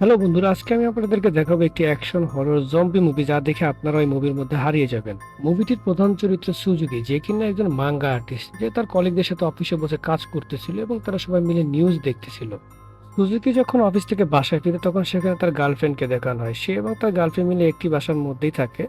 Hello বন্ধুরা, আজকে আমি আপনাদেরকে দেখাবো একটি অ্যাকশন হরর জম্বি মুভি যা দেখে আপনারা ওই মুভির মধ্যে হারিয়ে যাবেন। মুভিটির প্রধান চরিত্র সুজুকি, যে কিনা একজন মাঙ্গা আর্টিস্ট যে তার কলিগদের সাথে অফিসে বসে কাজ করতেছিল এবং তারা সবাই মিলে নিউজ দেখতেছিল। সুজুকি যখন অফিস থেকে বাসায় ফিরে, তখন সেখানে তার গার্লফ্রেন্ডকে দেখানো হয়। সে এবং তার গার্লফ্রেন্ড মিলে একটি বাসার মধ্যেই থাকে।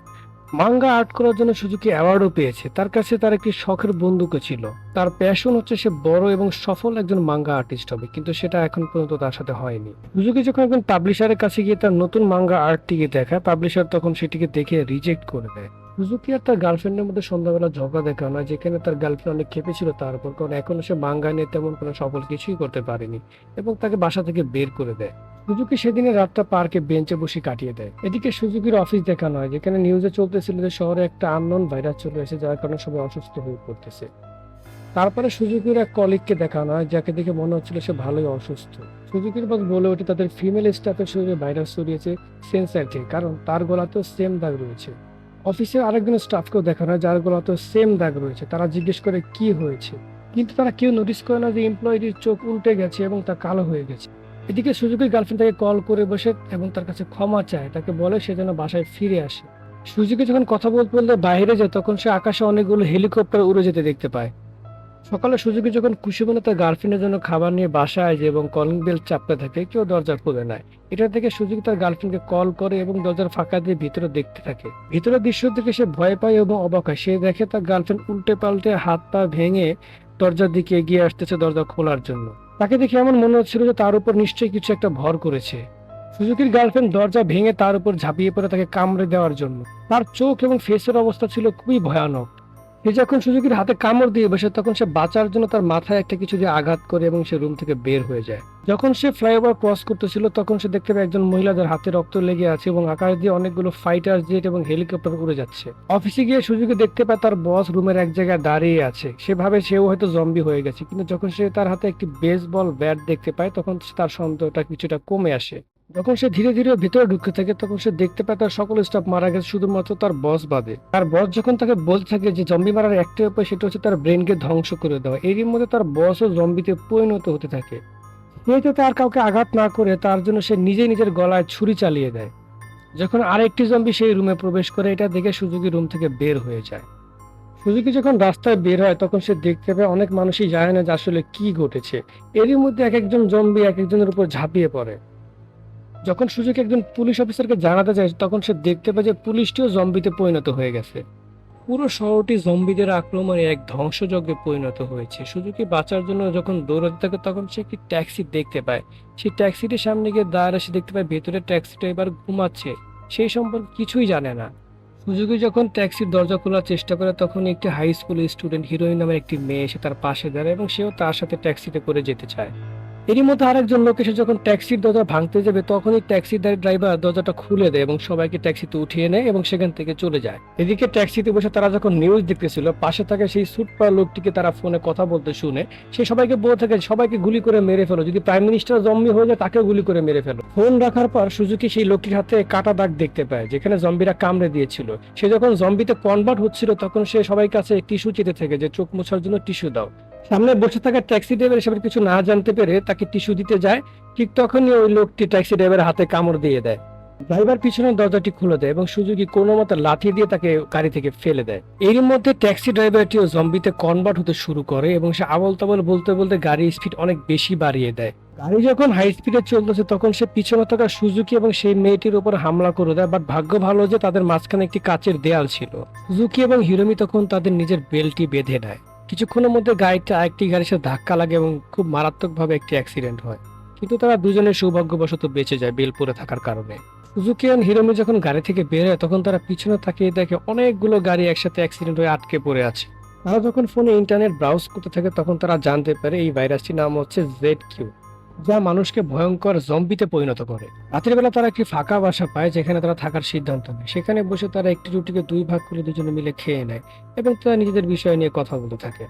মাঙ্গা আর্ট করার জন্য সুজুকি অ্যাওয়ার্ডও পেয়েছে। তার কাছে তার একটি শখের বন্দুকও ছিল। তার প্যাশন হচ্ছে সে বড় এবং সফল একজন মাঙ্গা আর্টিস্ট হবে, কিন্তু সেটা এখন পর্যন্ত তার সাথে হয়নি। সুজুকি যখন একজন পাবলিশারের কাছে গিয়ে তার নতুন মাঙ্গা আর্টটিকে দেখায় পাবলিশার তখন সেটিকে দেখে রিজেক্ট করে দেয়। সুজুকি আর তার গার্লফ্রেন্ডের মধ্যে সন্ধ্যাবেলা ঝগড়া দেখানো হয় যেখানে তার গার্লফ্রেন্ড অনেক খেপে ছিল তার উপর? কারণ এখনও সে মাঙ্গা নিয়ে, তেমন কোনো সফল কিছুই করতে পারেনি এবং তাকে বাসা থেকে বের করে দেয়। সুজুকি সেদিনের রাতটা পার্কে বেঞ্চে বসে কাটিয়ে দেয়? এদিকে সুজুকির অফিস দেখানো হয় যেখানে নিউজে চলতেছিল যে শহরে একটা আননোন ভাইরাস চলে এসেছে, যার কারণে সবাই অসুস্থ হয়ে পড়তেছে। তারপরে সুজুকির এক কলিগকে দেখানো হয় যাকে দেখে মনে হচ্ছিল সে ভালোই অসুস্থ। সুজুকির বস বলে ওঠে, তাদের ফিমেল স্টাফের শরীরে ভাইরাস ছড়িয়েছে সেন্সার থেকে কারণ তার গলাতেও সেম দাগ রয়েছে। অফিসের আরেকজন স্টাফকেও দেখানো হয় যার গলাতেও সেম দাগ রয়েছে। তারা জিজ্ঞেস করে কি হয়েছে। কিন্তু তারা কেউ নোটিস করে না যে এমপ্লয়িটির চোখ উল্টে গেছে এবং তা কালো হয়ে গেছে। এদিকে সুযোগের গার্লফ্রেন্ড তাকে কল করে বসে এবং তার কাছে ক্ষমা চায়। তাকে বলে সে যেন বাসায় ফিরে আসে। সুজুকি যখন কথা বলতে বলতে বাইরে যায়, তখন সে আকাশে অনেকগুলো হেলিকপ্টার উড়ে যেতে দেখতে পায়। সকালে সুজুকি যখন খুশি মনে তার গার্লফ্রেন্ডের জন্য খাবার নিয়ে বাসায় আসে এবং কলিং বেল চাপতে থাকে, কেউ দরজা খুলে নেয় এটা থেকে সুজুকি তার গার্লফ্রেন্ডকে কল করে এবং দরজার ফাঁকা দিয়ে ভিতরে দেখতে থাকে। ভিতরের দৃশ্য থেকে সে ভয় পায় এবং অবাক হয়। সে দেখে তার গার্লফ্রেন্ড উল্টে পাল্টে হাত পা ভেঙে দরজার দিকে এগিয়ে আসতেছে দরজা খোলার জন্য। তাকে দেখে এমন মনে হচ্ছিল যে তার উপর নিশ্চয়ই কিছু একটা ভর করেছে। সুজুকির গার্লফ্রেন্ড দরজা ভেঙে তার উপর ঝাঁপিয়ে পড়ে তাকে কামড়ে দেওয়ার জন্য। তার চোখ এবং ফেসের অবস্থা ছিল খুবই ভয়ানক। সে যখন সুজুকির হাতে কামড় দিয়ে বসে, তখন সে বাঁচার জন্য তার মাথায় একটা কিছু দিয়ে আঘাত করে এবং সে রুম থেকে বের হয়ে যায়। যখন সে ফ্লাইওভার ক্রস করতেছিল, তখন সে দেখতে পায় একজন মহিলাদের হাতে রক্ত লেগে আছে এবং আকাশ দিয়ে অনেকগুলো ফাইটার জেট এবং হেলিকপ্টার উড়ে যাচ্ছে। অফিসে গিয়ে সুজুকি দেখতে পায় তার বস রুমের এক জায়গায় দাঁড়িয়ে আছে। সে ভাবে সেও হয়তো জম্বি হয়ে গেছে, কিন্তু যখন সে তার হাতে একটি বেসবল ব্যাট দেখতে পায়, তখন তার সন্দেহটা কিছুটা কমে আসে। যখন সে ধীরে ধীরে ভিতরে ঢুকতে থাকে, তখন সে দেখতে পায় তার সকল স্টাফ মারা গেছে, শুধুমাত্র তার বস বাদে। তার বস যখন তাকে বলতে থাকে যে জম্বি মারার একটাই উপায়, সেটা হচ্ছে তার ব্রেনকে ধ্বংস করে দেওয়া। এরই মধ্যে তার বসও জম্বিতে পরিণত হতে থাকে। সে তার কাউকে আঘাত না করে তার জন্য সে নিজে নিজের গলায় ছুরি চালিয়ে দেয়। যখন আরেকটি জম্বি সেই রুমে প্রবেশ করে, এটা দেখে সুজুকি রুম থেকে বের হয়ে যায়। সুজুকি যখন রাস্তায় বের হয়, তখন সে দেখতে পায় অনেক মানুষই জানে না যে আসলে কি ঘটেছে। এরই মধ্যে এক একজন জম্বি এক একজনের উপর ঝাঁপিয়ে পড়ে। যখন সুজুকি একজন পুলিশ অফিসারকে জানাতে যায়, তখন সে দেখতে পায় যে পুলিশটিও জম্বিতে পরিণত হয়ে গেছে। পুরো শহরটি জম্বিদের আক্রমণে এক ধ্বংসযজ্ঞে পরিণত হয়েছে। সুজুকি বাঁচার জন্য যখন দৌড়াতে থাকে, তখন সে একটি ট্যাক্সি দেখতে পায়। সেই ট্যাক্সিটির সামনে গিয়ে দাঁড়া সে দেখতে পায়, ভেতরে ট্যাক্সিটা এবার ঘুমাচ্ছে। সেই সম্পর্কে কিছুই জানে না। সুজুকি যখন ট্যাক্সির দরজা খোলার চেষ্টা করে, তখন একটি হাই স্কুলের স্টুডেন্ট হিরোইন নামের একটি মেয়ে এসে তার পাশে দাঁড়ায় এবং সেও তার সাথে ট্যাক্সিতে করে যেতে চায়। এরই মধ্যে আরেকজন লোক এসে যখন ট্যাক্সির দরজা ভাঙতে যাবে, তখনই ট্যাক্সির ড্রাইভার দরজাটা খুলে দেয় এবং সবাইকে ট্যাক্সিতে উঠিয়ে নেয় এবং সেখান থেকে চলে যায়। এদিকে ট্যাক্সিতে বসে তারা যখন নিউজ দেখতেছিল, পাশে থাকে সেই স্যুট পরা লোকটিকে তারা ফোনে কথা বলতে শুনে, সে সবাইকে বলে থাকে, সবাইকে গুলি করে মেরে ফেলো। যদি প্রাইম মিনিস্টার জম্বি হয়ে যায়, তাকেও গুলি করে মেরে ফেলো। ফোন রাখার পর সুজুকি সেই লোকটির হাতে কাটা দাগ দেখতে পায়, যেখানে জম্বিরা কামড়ে দিয়েছিল। সে যখন জম্বিতে কনভার্ট হচ্ছিল, তখন সে সবাই কাছে টিস্যু চেতে থাকে যে, চোখ মোছার জন্য টিস্যু দাও। সামনে বসে থাকা ট্যাক্সি ড্রাইভার এসব কিছু না জানতে পেরে তাকে টিস্যু দিতে যায়। ঠিক তখনই ওই লোকটি ট্যাক্সি ড্রাইভারের হাতে কামড় দিয়ে দেয়। ড্রাইভার পিছনের দরজাটি খুলে দেয় এবং সুযোগী কোনো মতে লাঠি দিয়ে তাকে গাড়ি থেকে ফেলে দেয়। এর মধ্যে ট্যাক্সি ড্রাইভারটিও জম্বিতে কনভার্ট হতে শুরু করে এবং সে আবল তাবল বলতে বলতে গাড়ির স্পিড অনেক বেশি বাড়িয়ে দেয়। গাড়ি যখন হাই স্পিডে চলতেছে তখন সে পিছনে থাকা সুজুকি এবং সেই মেয়েটির উপর হামলা করে দেয়, বাট ভাগ্য ভালো যে তাদের মাঝখানে একটি কাচের দেয়াল ছিল। সুজুকি এবং হিরোমি তখন তাদের নিজের বেলটি বেঁধে নেয়। কিছুক্ষণের মধ্যে গাড়িটা আরেকটি গাড়ির সাথে ধাক্কা লাগে এবং খুব মারাত্মকভাবে একটি অ্যাক্সিডেন্ট হয়। কিন্তু তারা দুজনের সৌভাগ্যবশত বেঁচে যায় বেলপুরে থাকার কারণে। আর হিরোমি যখন গাড়ি থেকে বের হয়, তখন তারা পিছনে তাকিয়ে দেখে অনেকগুলো গাড়ি একসাথে অ্যাক্সিডেন্ট হয়ে আটকে পড়ে আছে। তারা যখন ফোনে ইন্টারনেট ব্রাউজ করতে থাকে, তখন তারা জানতে পারে এই ভাইরাসটির নাম হচ্ছে জেড কিউ যা মানুষকে ভয়ঙ্কর জম্বিতে পরিণত করে। রাতের বেলা তারা একটি ফাঁকা বাসা পায় যেখানে তারা থাকার সিদ্ধান্ত নেয়। সেখানে বসে তারা একটি রুটিকে দুই ভাগ করে দুজনে মিলে খেয়ে নেয় এবং তারা নিজেদের বিষয় নিয়ে কথা বলতে থাকে।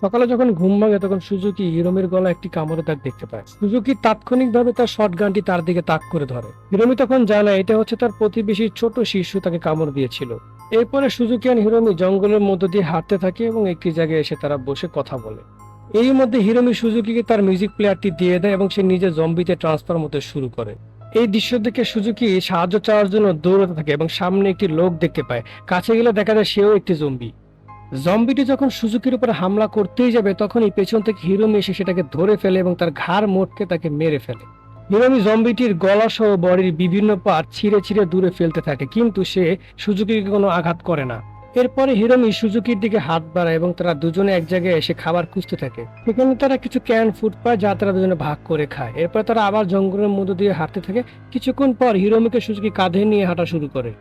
সকালে যখন ঘুম ভাঙে তখন সুজুকি হিরোমির গলা একটি কামড়ে দাগ দেখতে পায়। সুজুকি তাৎক্ষণিকভাবে তার শর্ট গানটি তার দিকে তাক করে ধরে। হিরোমি তখন জানায় এটা হচ্ছে তার প্রতিবেশীর ছোট শিশু, তাকে কামড় দিয়েছিল। এরপরে সুজুকি আর হিরোমি জঙ্গলের মধ্য দিয়ে হাঁটতে থাকে এবং একটি জায়গায় এসে তারা বসে কথা বলে। এই মধ্যে হিরোমি সুজুকিকে তার মিউজিক প্লেয়ারটি দিয়ে দেয় এবং সে নিজে জম্বিতে ট্রান্সফার হতে শুরু করে। এই দৃশ্য দেখে সুজুকি সাহায্য চাওয়ার জন্য দৌড়াতে থাকে এবং সামনে একটি লোক দেখতে পায়। কাছে গেলে দেখা যায় সেও একটি জম্বি জম্বিটি যখন সুজুকির উপর হামলা করতেই যাবে, তখনই পেছন থেকে হিরোমি এসে সেটাকে ধরে ফেলে এবং তার ঘাড় মোটকে তাকে মেরে ফেলে। হিরোমি জম্বিটির গলা সহ বডির বিভিন্ন পার্ট ছিঁড়ে ছিঁড়ে দূরে ফেলতে থাকে, কিন্তু সে সুজুকিকে কোনো আঘাত করে না। এরপরে হিরোমি সুজুকির দিকে হাত বাড়ায় এবং তারা দুজনে এক জায়গায় এসে খাবার খুঁজতে থাকে। সেখানে তারা কিছু ক্যান ফুড পায় যা তারা দুজনে ভাগ করে খায়। এরপর তারা আবার জঙ্গলের মধ্য দিয়ে হাঁটতে থাকে। কিছুক্ষণ পর হিরোমিকে সুজুকি কাঁধে নিয়ে হাঁটা শুরু করে।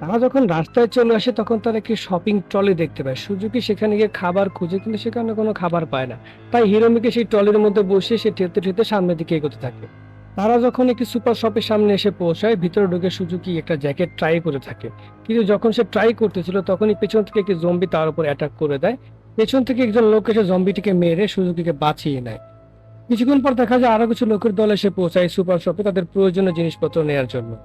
তারা যখন রাস্তায় চলে আসে, তখন তারা একটি শপিং ট্রলি দেখতে পায়। সুজুকি সেখানে গিয়ে খাবার খুঁজে কিন্তু সেখানে কোনো খাবার পায় না। তাই হিরোমিকে সেই ট্রলির মধ্যে বসে সে ঠেলতে ঠেলতে সামনের দিকে এগোতে থাকে। তারা যখন একটি সুপার শপের সামনে এসে পৌঁছায়, ভিতরে ঢুকে সুজুকি একটা জ্যাকেট ট্রাই করে থাকে। কিন্তু যখন সে ট্রাই করতেছিল, তখনই পেছন থেকে একটি জম্বি তার উপর অ্যাটাক করে দেয়। পেছন থেকে একজন লোক এসে জম্বিটিকে মেরে সুজুকিকে বাঁচিয়ে নেয়। কিছুক্ষণ পর দেখা যায় আরও কিছু লোকের দল এসে পৌঁছায় সুপার শপে তাদের প্রয়োজনীয় জিনিসপত্র নেয়ার জন্য।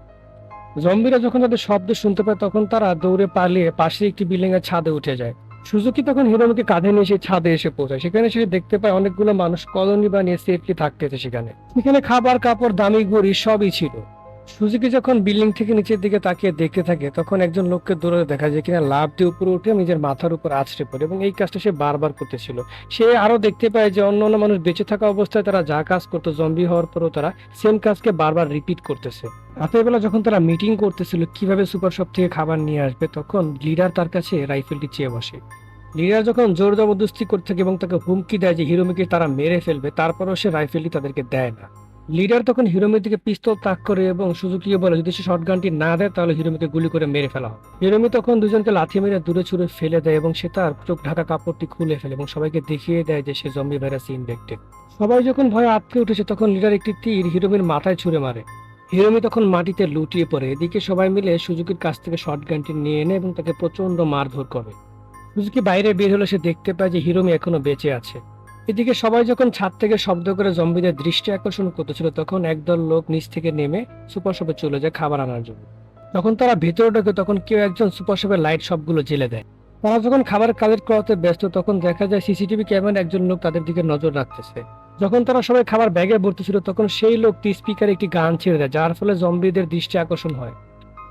জম্বিরা যখন তাদের শব্দ শুনতে পায়, তখন তারা দৌড়ে পালিয়ে পাশে একটি বিল্ডিং এর ছাদে উঠে যায়। সুজুকি তখন হিরোমিকে কাঁধে নিয়ে সে ছাদে এসে পৌঁছায়। সেখানে সে দেখতে পায় অনেকগুলো মানুষ কলোনি বানিয়ে সেফলি থাকতেছে সেখানে। সেখানে খাবার, কাপড়, দামি গড়ি সবই ছিল। সুজুকি যখন বিল্ডিং থেকে নিচের দিকে তাকিয়ে দেখতে থাকে, তখন একজন লোককে দৌড়ে দেখা যায় কিনা লাভ দিয়ে উপরে উঠে নিজের মাথার উপর আছড়ে পড়ে এবং এই কাজটা সে বারবার করতেছিল। সে আরও দেখতে পায় যে অন্য অন্য মানুষ বেঁচে থাকা অবস্থায় তারা যা কাজ করতো জম্বি হওয়ার পরও তারা সেম কাজকে বারবার রিপিট করতেছে। রাতের বেলা যখন তারা মিটিং করতেছিল, কীভাবে সুপার শপ থেকে খাবার নিয়ে আসবে, তখন লিডার তার কাছে রাইফেলটি চেয়ে বসে। লিডার যখন জোর জবরদস্তি করতে থাকে এবং তাকে হুমকি দেয় যে, হিরোমিকে তারা মেরে ফেলবে, তারপরও সে রাইফেলটি তাদেরকে দেয় না। লিডার তখন হিরোমির দিকে পিস্তল তাক করে এবং সুজুকিকে বলে, যদি সে শটগানটি না দেয়, তাহলে হিরোমিকে গুলি করে মেরে ফেলা হয়। হিরোমি তখন দুজনকে লাথি মেরে দূরে ছুড়ে ফেলে দেয় এবং সে তার চোখ ঢাকা কাপড়টি খুলে ফেলে এবং সবাইকে দেখিয়ে দেয় যে সে জম্বি ভাইরাস ইনফেক্টেড সবাই যখন ভয়ে আটকে উঠেছে, তখন লিডার একটি তীর হিরোমির মাথায় ছুঁড়ে মারে। হিরোমি তখন মাটিতে লুটিয়ে পড়ে। এদিকে সবাই মিলে সুজুকির কাছ থেকে শটগানটি নিয়ে এনে এবং তাকে প্রচণ্ড মারধর করে। সুজুকি বাইরে বের হলে, সে দেখতে পায় যে হিরোমি এখনও বেঁচে আছে। এদিকে সবাই যখন ছাদ থেকে শব্দ করে জম্বিদের দৃষ্টি আকর্ষণ করতেছিল, তখন একদল লোক নিচ থেকে নেমে সুপার শপে চলে যায় খাবার আনার জন্য। যখন তারা ভেতরে ঢোকে, তখন কেউ একজন সুপার শপের লাইট সবগুলো জেলে দেয়। তারা যখন খাবার কালেক্ট করাতে ব্যস্ত, তখন দেখা যায় সিসিটিভি ক্যামেরা একজন লোক তাদের দিকে নজর রাখতেছে। যখন তারা সবাই খাবার ব্যাগে ভর্তিছিল, তখন সেই লোকটি স্পিকারে একটি গান ছেড়ে দেয়, যার ফলে জম্বিদের দৃষ্টি আকর্ষণ হয়।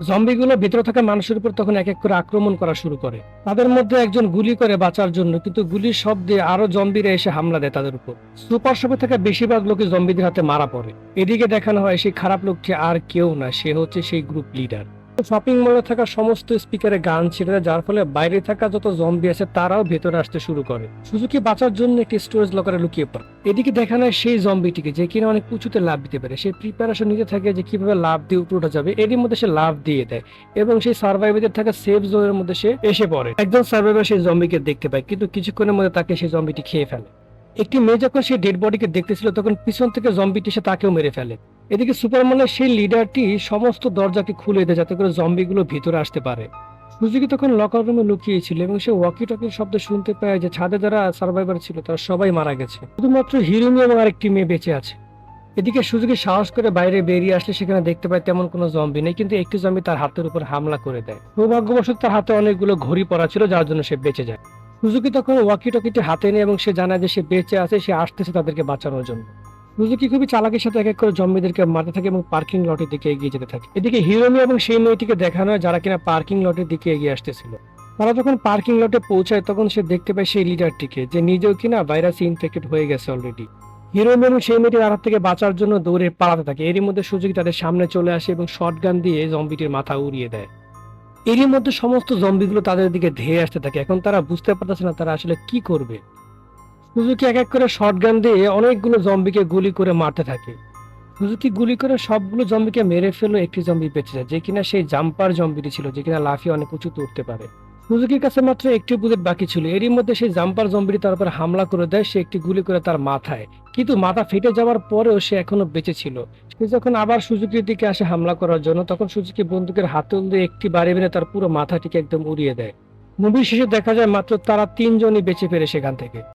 জম্বিগুলো ভিতরে থাকা মানুষের উপর তখন এক এক করে আক্রমণ করা শুরু করে। তাদের মধ্যে একজন গুলি করে বাঁচার জন্য, কিন্তু গুলির শব্দে আরও জম্বিরা এসে হামলা দেয় তাদের উপর। সুপার শপে থাকা বেশিরভাগ লোকে জম্বিদের হাতে মারা পড়ে। এদিকে দেখানো হয় সেই খারাপ লোকটি আর কেউ না, সে হচ্ছে সেই গ্রুপ লিডার শপিং মলে থাকা সমস্ত স্পিকারে গান ছেড়ে দেয়, যার ফলে বাইরে থাকা যত জম্বি আছে তারাও ভেতরে আসতে শুরু করে। সুজুকি বাঁচার জন্য একটি স্টোরেজ লকারে লুকিয়ে পড়ে। এদিকে দেখানো হয় সেই জম্বিটিকে যে কিনা অনেক উঁচুতে লাভ দিতে পারে। সে প্রিপারেশন নিতে থাকে যে কীভাবে লাভ দিয়ে উপরে যাবে। এরই মধ্যে সে লাভ দিয়ে দেয় এবং সেই সার্ভাইভারদের থাকা সেফ জোনের মধ্যে সে এসে পড়ে। একজন সার্ভাইভার সেই জম্বিকে দেখতে পায়, কিন্তু কিছুক্ষণের মধ্যে তাকে সেই জম্বিটি খেয়ে ফেলে। একটি মেয়ে যখন সেই ডেড বডিকে দেখতেছিল, তখন পিছন থেকে জম্বিটি সে তাকেও মেরে ফেলে। এদিকে সুপারম্যানের সেই লিডারটি সমস্ত দরজাকে খুলে দেয় যাতে করে জম্বিগুলো ভিতরে আসতে পারে। সুজুকি তখন লকার রুমে লুকিয়েছিল এবং সে ওয়াকি টকির শব্দ শুনতে পায় যে ছাদে যারা সার্ভাইভার ছিল তারা সবাই মারা গেছে। শুধুমাত্র হিরোমি এবং আরেকটি মেয়ে বেঁচে আছে। এদিকে সুজুকি সাহস করে বাইরে বেরিয়ে আসলে সেখানে দেখতে পায় তেমন কোনো জম্বি নেই, কিন্তু একটি জম্বি তার হাতের উপর হামলা করে দেয়। সৌভাগ্যবশত তার হাতে অনেকগুলো ঘড়ি পড়া ছিল, যার জন্য সে বেঁচে যায়। সুজুকি তখন ওয়াকি টকিটি হাতে নেয় এবং সে জানায় যে সে বেঁচে আছে, সে আসতেছে তাদেরকে বাঁচানোর জন্য। সুজুকি খুবই চালাকের সাথে এক এক করে জম্বিদেরকে মারতে থাকে এবং পার্কিং লটের দিকে এগিয়ে যেতে থাকে। এদিকে হিরোমি এবং সেই মেয়েটিকে দেখানো হয় যারা কিনা পার্কিং লটের দিকে এগিয়ে আসতেছিল। তারা যখন পার্কিং লটে পৌঁছায়, তখন সে দেখতে পায় সেই লিডারটিকে যে নিজেও কিনা ভাইরাসে ইনফেক্টেড হয়ে গেছে অলরেডি হিরোমি এবং সেই মেয়েটির আঘাত থেকে বাঁচার জন্য দৌড়ে পালাতে থাকে। এরই মধ্যে সুজুকি তাদের সামনে চলে আসে এবং শটগান দিয়ে জম্বিটির মাথা উড়িয়ে দেয়। এরই মধ্যে সমস্ত জম্বিগুলো তাদের দিকে ধেয়ে আসতে থাকে। এখন তারা বুঝতে পারতেছে না তারা আসলে কি করবে। সুজুকি এক এক করে শটগান দিয়ে অনেকগুলো জম্বিকে গুলি করে মারতে থাকে। সুজুকি গুলি করে সবগুলো জম্বিকে মেরে ফেলল একটি জম্বি বেঁচে যায় যে কিনা সেই জাম্পার জম্বিটি ছিল, যে কিনা লাফিয়ে অনেক উঁচুতে উঠতে পারে। সুজুকির কাছে মাত্র একটি বুলেট বাকি ছিল, এরই মধ্যে সেই জাম্পার জম্বিটি তার উপর হামলা করে দেয়, সে একটি গুলি করে তার মাথায়। কিন্তু মাথা ফেটে যাওয়ার পরেও সে এখনও বেঁচে ছিল। সে যখন আবার সুজুকির দিকে আসে হামলা করার জন্য, তখন সুজুকি বন্দুকের হাতল দিয়ে একটি বাড়ি মেরে তার পুরো মাথাটিকে একদম উড়িয়ে দেয়। মুভির শেষে দেখা যায় মাত্র তারা তিনজনই বেঁচে ফেরে সেখান থেকে।